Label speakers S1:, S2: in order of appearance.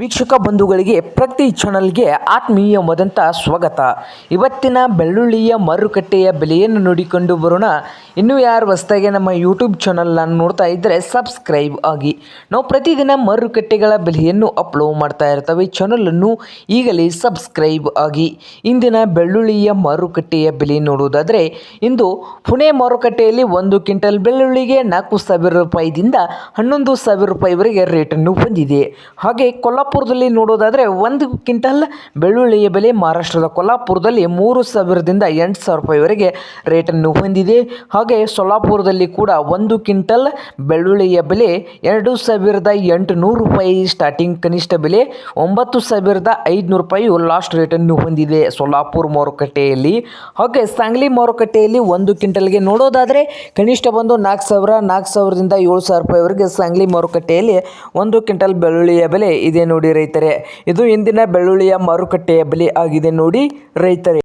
S1: ವೀಕ್ಷಕ ಬಂಧುಗಳಿಗೆ ಪ್ರತಿ ಚಾನಲ್ಗೆ ಆತ್ಮೀಯವಾದಂಥ ಸ್ವಾಗತ. ಇವತ್ತಿನ ಬೆಳ್ಳುಳ್ಳಿಯ ಮಾರುಕಟ್ಟೆಯ ಬೆಲೆಯನ್ನು ನೋಡಿಕೊಂಡು ಬರೋಣ. ಇನ್ನೂ ಯಾರು ಹೊಸ್ತಾಗೆ ನಮ್ಮ ಯೂಟ್ಯೂಬ್ ಚಾನಲನ್ನು ನೋಡ್ತಾ ಇದ್ದರೆ ಸಬ್ಸ್ಕ್ರೈಬ್ ಆಗಿ. ನಾವು ಪ್ರತಿದಿನ ಮಾರುಕಟ್ಟೆಗಳ ಬೆಲೆಯನ್ನು ಅಪ್ಲೋಡ್ ಮಾಡ್ತಾ ಇರ್ತವೆ. ಚಾನಲನ್ನು ಈಗಲೇ ಸಬ್ಸ್ಕ್ರೈಬ್ ಆಗಿ. ಇಂದಿನ ಬೆಳ್ಳುಳ್ಳಿಯ ಮಾರುಕಟ್ಟೆಯ ಬೆಲೆ ನೋಡುವುದಾದರೆ ಇಂದು ಪುಣೆ ಮಾರುಕಟ್ಟೆಯಲ್ಲಿ ಒಂದು ಕ್ವಿಂಟಲ್ ಬೆಳ್ಳುಳ್ಳಿಗೆ ನಾಲ್ಕು ಸಾವಿರ ರೂಪಾಯಿದಿಂದ ಹನ್ನೊಂದು ಸಾವಿರ ರೂಪಾಯಿವರೆಗೆ ರೇಟನ್ನು ಹೊಂದಿದೆ. ಹಾಗೆ ಕೊಲ್ಲಾಪುರದಲ್ಲಿ ನೋಡೋದಾದರೆ ಒಂದು ಕ್ವಿಂಟಲ್ ಬೆಳ್ಳುಳ್ಳಿಯ ಬೆಲೆ ಮಹಾರಾಷ್ಟ್ರದ ಕೊಲ್ಲಾಪುರದಲ್ಲಿ ಮೂರು ಸಾವಿರದಿಂದ ಎಂಟು ಸಾವಿರ ರೂಪಾಯಿವರೆಗೆ ರೇಟನ್ನು ಹೊಂದಿದೆ. ಹಾಗೆ ಸೊಲ್ಲಾಪುರದಲ್ಲಿ ಕೂಡ ಒಂದು ಕ್ವಿಂಟಲ್ ಬೆಳ್ಳುಳ್ಳಿಯ ಬೆಲೆ ಎರಡು ಸಾವಿರದ ಎಂಟುನೂರು ರೂಪಾಯಿ ಸ್ಟಾರ್ಟಿಂಗ್ ಕನಿಷ್ಠ ಬೆಲೆ ಒಂಬತ್ತು ಸಾವಿರದ ಐದುನೂರು ರೂಪಾಯಿ ಲಾಸ್ಟ್ ರೇಟನ್ನು ಹೊಂದಿದೆ ಸೊಲ್ಲಾಪುರ ಮಾರುಕಟ್ಟೆಯಲ್ಲಿ. ಹಾಗೆ ಸಾಂಗ್ಲಿ ಮಾರುಕಟ್ಟೆಯಲ್ಲಿ ಒಂದು ಕ್ವಿಂಟಲ್ಗೆ ನೋಡೋದಾದರೆ ಕನಿಷ್ಠ ಬಂದು ನಾಲ್ಕು ಸಾವಿರ, ನಾಲ್ಕು ಸಾವಿರದಿಂದ ಏಳು ಸಾವಿರ ರೂಪಾಯಿವರೆಗೆ ಸಾಂಗ್ಲಿ ಮಾರುಕಟ್ಟೆಯಲ್ಲಿ ಒಂದು ಕ್ವಿಂಟಲ್ ಬೆಳ್ಳುಳ್ಳಿಯ ಬೆಲೆ ಇದೆ ನೋಡಿ ರೈತರೇ. ಇದು ಇಂದಿನ ಬೆಳ್ಳುಳ್ಳಿಯ ಮಾರುಕಟ್ಟೆಯ ಬೆಲೆ ಆಗಿದೆ ನೋಡಿ ರೈತರೇ.